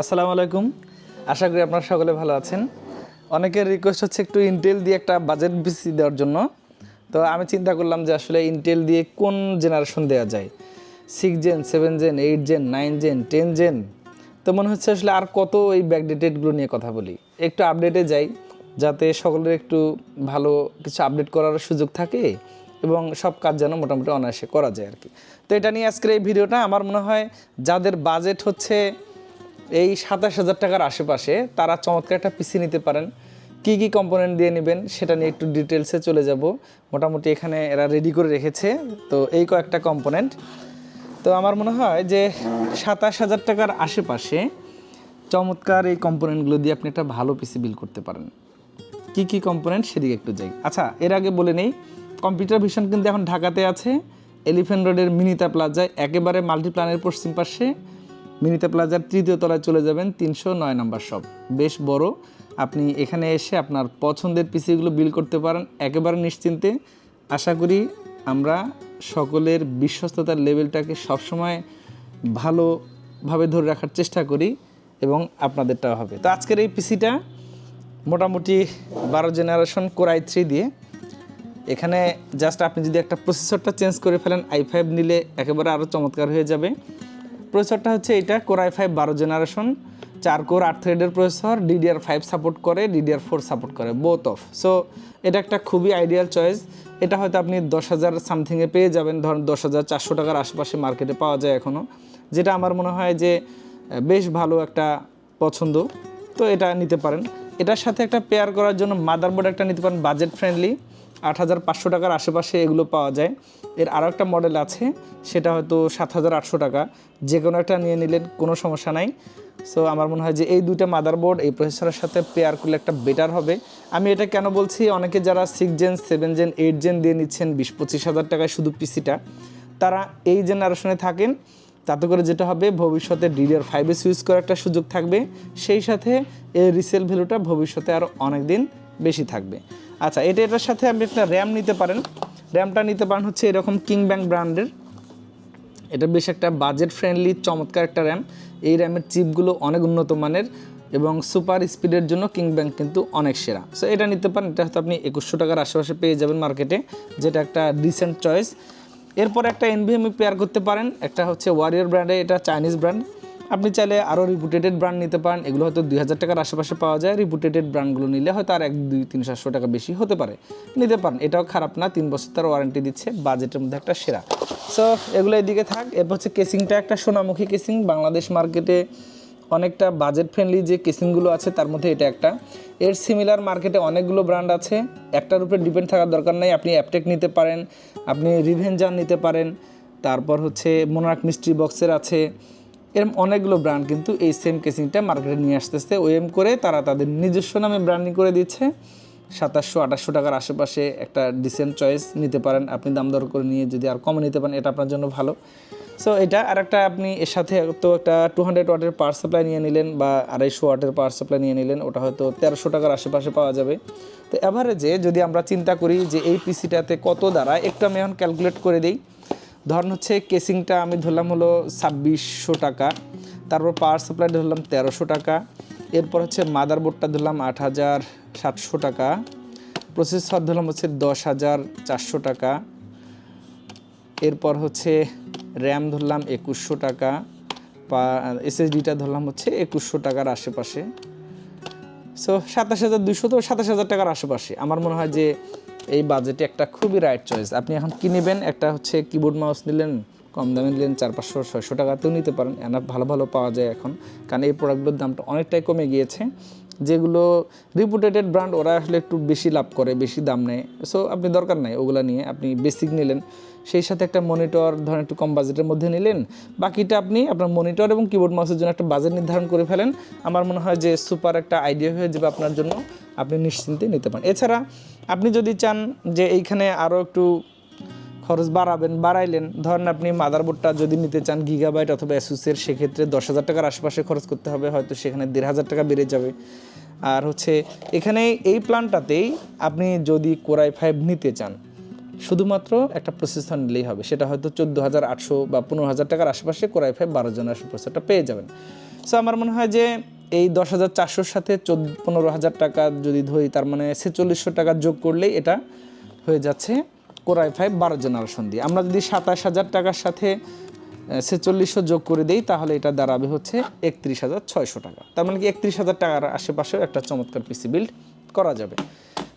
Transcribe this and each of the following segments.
আসসালামু আলাইকুম। আশা করি আপনারা সকলে ভালো আছেন। অনেকের রিকোয়েস্ট হচ্ছে একটু ইন্টেল দিয়ে একটা বাজেট পিসি দেওয়ার জন্য। তো আমি চিন্তা করলাম যে আসলে ইন্টেল দিয়ে কোন জেনারেশন দেওয়া যায়? Six gen seven gen eight gen nine gen ten gen তো মনে হচ্ছে আসলে আর কত এই ব্যাকডেটেডগুলো নিয়ে কথা বলি। একটু আপডেটে যাই, যাতে সকলের একটু ভালো কিছু আপডেট করার সুযোগ থাকে এবং সব কাজ যেন মোটামুটি অনায়াসে করা যায় আর কি। তো এটা নিয়ে আজকের এই ভিডিওটা, আমার মনে হয় যাদের বাজেট হচ্ছে এই সাতাশ হাজার টাকার আশেপাশে তারা চমৎকার একটা পিসি নিতে পারেন। কি কি কম্পোনেন্ট দিয়ে নেবেন সেটা নিয়ে একটু ডিটেলসে চলে যাব। মোটামুটি এখানে এরা রেডি করে রেখেছে। তো এই কয়েকটা কম্পোনেন্ট তো আমার মনে হয় যে সাতাশ হাজার টাকার আশেপাশে চমৎকার এই কম্পোনেন্টগুলো দিয়ে আপনি একটা ভালো পিসি বিল করতে পারেন। কি কি কম্পোনেন্ট সেদিকে একটু যাই। আচ্ছা এর আগে বলে নেই কম্পিউটার ভিশন কিন্তু এখন ঢাকাতে আছে। এলিফেন্ট রোডের মিনিতা প্লাজায় একেবারে মাল্টিপ্লানের পশ্চিম পাশে। মিনিতা প্লাজার তৃতীয় তলায় চলে যাবেন তিনশো নয় নম্বর শপ। বেশ বড়। আপনি এখানে এসে আপনার পছন্দের পিসিগুলো বিল করতে পারেন একেবারে নিশ্চিন্তে। আশা করি আমরা সকলের বিশ্বস্ততার লেভেলটাকে সবসময় ভালোভাবে ধরে রাখার চেষ্টা করি এবং আপনাদেরটাও হবে। তো আজকের এই পিসিটা মোটামুটি বারো জেনারেশন কোরাই থ্রি দিয়ে। এখানে জাস্ট আপনি যদি একটা প্রসেসরটা চেঞ্জ করে ফেলেন আই ফাইভ নিলে একেবারে আরও চমৎকার হয়ে যাবে। প্রসেসরটা হচ্ছে এটা কোরাই ফাইভ বারো জেনারেশন চার কোর আট থ্রেডের প্রসেসর ডিডিআর ফাইভ সাপোর্ট করে ডিডিআর ফোর সাপোর্ট করে বোথ অফ সো এটা একটা খুবই আইডিয়াল চয়েস এটা হয়তো আপনি দশ হাজার সামথিংয়ে পেয়ে যাবেন, ধরুন দশ হাজার চারশো টাকার আশেপাশে মার্কেটে পাওয়া যায় এখনও যেটা আমার মনে হয় যে বেশ ভালো একটা পছন্দ। তো এটা নিতে পারেন। এটার সাথে একটা পেয়ার করার জন্য মাদারবোর্ড একটা নিতে পারেন বাজেট ফ্রেন্ডলি আট হাজার পাঁচশো টাকার আশেপাশে এগুলো পাওয়া যায়। এর আরও একটা মডেল আছে, সেটা হয়তো সাত হাজার আটশো টাকা। যে কোনো একটা নিয়ে নিলেন, কোনো সমস্যা নাই। সো আমার মনে হয় যে এই দুইটা মাদারবোর্ড এই প্রসেসরের সাথে পেয়ার করলে একটা বেটার হবে। আমি এটা কেন বলছি? অনেকে যারা six gen seven gen eight gen দিয়ে নিচ্ছেন, বিশ পঁচিশ হাজার টাকায় শুধু পিসিটা তারা এই জেনারেশনে থাকেন। তাতে করে যেটা হবে, ভবিষ্যতে ডিডিআর ফাইভে সুইচ করার একটা সুযোগ থাকবে। সেই সাথে এর রিসেল ভ্যালুটা ভবিষ্যতে আরও অনেক দিন বেশি থাকবে। আচ্ছা এটা এটার সাথে আপনি একটা র্যাম নিতে পারেন। র্যামটা নিতে পারেন হচ্ছে এরকম কিং ব্যাংক ব্র্যান্ডের। এটা বেশ একটা বাজেট ফ্রেন্ডলি চমৎকার একটা র্যাম। এই র্যামের চিপগুলো অনেক উন্নত মানের এবং সুপার স্পিডের জন্য কিং ব্যাংক কিন্তু অনেক সেরা। সো এটা নিতে পারেন, এটা হয়তো আপনি একুশশো টাকার আশেপাশে পেয়ে যাবেন মার্কেটে, যেটা একটা রিসেন্ট চয়েস এরপর একটা এনভিএমই পেয়ার করতে পারেন, একটা হচ্ছে ওয়ারিয়র ব্র্যান্ডে এটা চাইনিজ ব্র্যান্ড আপনি চাইলে আরও রিপুটেটেড ব্র্যান্ড নিতে পারেন। এগুলো হয়তো দুই হাজার টাকার আশেপাশে পাওয়া যায়। রিপুটেটেড ব্র্যান্ডগুলো নিলে হয়তো আর এক, দুই, তিন সাতশো টাকা বেশি হতে পারে। নিতে পারেন। এটাও খারাপ না। তিন বছর তার ওয়ারেন্টি দিচ্ছে। বাজেটের মধ্যে একটা সেরা। সো এগুলো এদিকে থাক। এরপর হচ্ছে কেসিংটা একটা সোনামুখী কেসিং বাংলাদেশ মার্কেটে অনেকটা বাজেট ফ্রেন্ডলি যে কেসিংগুলো আছে, তার মধ্যে এটা একটা। এর সিমিলার মার্কেটে অনেকগুলো ব্র্যান্ড আছে। একটার উপরে ডিপেন্ড থাকার দরকার নেই। আপনি অ্যাপটেক নিতে পারেন। আপনি রিভেঞ্জার নিতে পারেন। তারপর হচ্ছে মোনার্ক মিস্ট্রি বক্সের আছে। এরকম অনেকগুলো ব্র্যান্ড কিন্তু এই সেম কেসিংটা মার্কেটে নিয়ে আসতেছে। ওএম করে তারা তাদের নিজস্ব নামে ব্র্যান্ডিং করে দিচ্ছে। সাতাশশো, আঠাশশো টাকার আশেপাশে একটা ডিসেন্ট চয়েস নিতে পারেন। আপনি দাম দর করে নিয়ে যদি আর কমে নিতে পারেন, এটা আপনার জন্য ভালো। সো এটা আর একটা আপনি এর সাথে তো একটা টু হান্ড্রেড ওয়াটের পাওয়ার সাপ্লাই নিয়ে নিলেন বা আড়াইশো ওয়াটের পাওয়ার সাপ্লাই নিয়ে নিলেন, ওটা হয়তো তেরোশো টাকার আশেপাশে পাওয়া যাবে। তো অ্যাভারেজে যদি আমরা চিন্তা করি যে এই পিসিটাতে কত দ্বারা, একটু আমি এখন ক্যালকুলেট করে দিই। ধরুন হচ্ছে কেসিংটা আমি ধরলাম হলো ছাব্বিশশো টাকা, তারপর পাওয়ার সাপ্লাই ধরলাম তেরোশো টাকা, এরপর হচ্ছে মাদারবোর্ডটা ধরলাম আট হাজার সাতশো টাকা প্রসেসর ধরলাম হচ্ছে দশ হাজার চারশো টাকা, এরপর হচ্ছে র্যাম ধরলাম একুশশো টাকা বা এসএসডিটা ধরলাম হচ্ছে একুশশো টাকার আশেপাশে। সো সাতাশ হাজার দুশো তো সাতাশ হাজার টাকার আশেপাশে। আমার মনে হয় যে এই বাজেটে একটা খুবই রাইট চয়েস আপনি এখন কি নেবেন? একটা হচ্ছে কিবোর্ড মাউস নিলেন, কম দামে নিলেন, চার পাঁচশো, ছয়শো টাকাতেও নিতে পারেন। এনাফ ভালো ভালো পাওয়া যায় এখন, কারণ এই প্রোডাক্টগুলোর দামটা অনেকটাই কমে গিয়েছে। যেগুলো রিপুটেটেড ব্র্যান্ড ওরা আসলে একটু বেশি লাভ করে, বেশি দাম নেয়। সো আপনি দরকার নাই ওগুলো নিয়ে। আপনি বেসিক নিলেন, সেই সাথে একটা মনিটর ধরেন একটু কম বাজেটের মধ্যে নিলেন। বাকিটা আপনি আপনার মনিটর এবং কিবোর্ড মাউসের জন্য একটা বাজেট নির্ধারণ করে ফেলেন। আমার মনে হয় যে সুপার একটা আইডিয়া হয়ে যাবে আপনার জন্য। আপনি নিশ্চিন্তে নিতে পারেন। এছাড়া আপনি যদি চান যে এইখানে আরও একটু খরচ বাড়াবেন, বাড়াইলেন, ধরেন আপনি মাদারবোর্ডটা যদি নিতে চান গিগাবাইট অথবা অ্যাসুসের সেক্ষেত্রে দশ হাজার টাকার আশেপাশে খরচ করতে হবে, হয়তো সেখানে দেড় হাজার টাকা বেড়ে যাবে। আর হচ্ছে এখানে এই প্ল্যানটাতেই আপনি যদি কোরাই ফাইভ নিতে চান, শুধুমাত্র একটা প্রসেসর নিলেই হবে। সেটা হয়তো চোদ্দ হাজার আটশো বা পনেরো হাজার টাকার আশেপাশে কোরাই ফাইভ বারো জনের প্রসেসরটা পেয়ে যাবেন। সো আমার মনে হয় যে এই দশ হাজার চারশোর সাথে চোদ্দ, পনেরো হাজার টাকা যদি ধরি, তার মানে ছেচল্লিশশো টাকা যোগ করলেই এটা হয়ে যাচ্ছে কোরআই ফাইভ বারো জেনারেশন দিয়ে। আমরা যদি সাতাশ হাজার টাকার সাথে ছেচল্লিশশো যোগ করে দেই, তাহলে এটা দাঁড়াবে হচ্ছে একত্রিশ হাজার ছয়শো টাকা। তার মানে কি একত্রিশ হাজার টাকার আশেপাশেও একটা চমৎকার পিসি বিল্ড করা যাবে।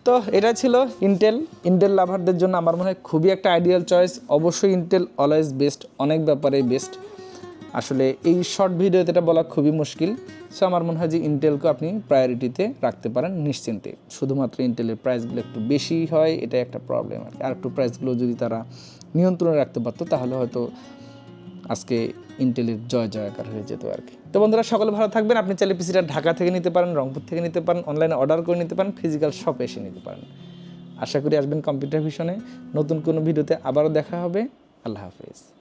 তো এটা ছিল ইন্টেল ইন্টেল লাভারদের জন্য আমার মনে হয় খুবই একটা আইডিয়াল চয়েস অবশ্যই ইন্টেল অলওয়েজ বেস্ট অনেক ব্যাপারেই বেস্ট আসলে এই শর্ট ভিডিওতে এটা বলা খুবই মুশকিল। সো আমার মনে হয় যে ইন্টেলকে আপনি প্রায়োরিটিতে রাখতে পারেন নিশ্চিন্তে। শুধুমাত্র ইন্টেলের প্রাইসগুলো একটু বেশি হয় এটা একটা প্রবলেম আর আর একটু প্রাইসগুলো যদি তারা নিয়ন্ত্রণে রাখতে পারতো, তাহলে হয়তো আজকে ইন্টেলের জয় জয়াকার হয়ে যেত আর কি। তো বন্ধুরা, সকলে ভালো থাকবেন। আপনি চাইলে পিসিটা ঢাকা থেকে নিতে পারেন, রংপুর থেকে নিতে পারেন অনলাইনে অর্ডার করে নিতে পারেন ফিজিক্যাল শপে এসে নিতে পারেন। আশা করি আসবেন কম্পিউটার ভিশনে নতুন কোনো ভিডিওতে আবারও দেখা হবে। আল্লাহ হাফেজ।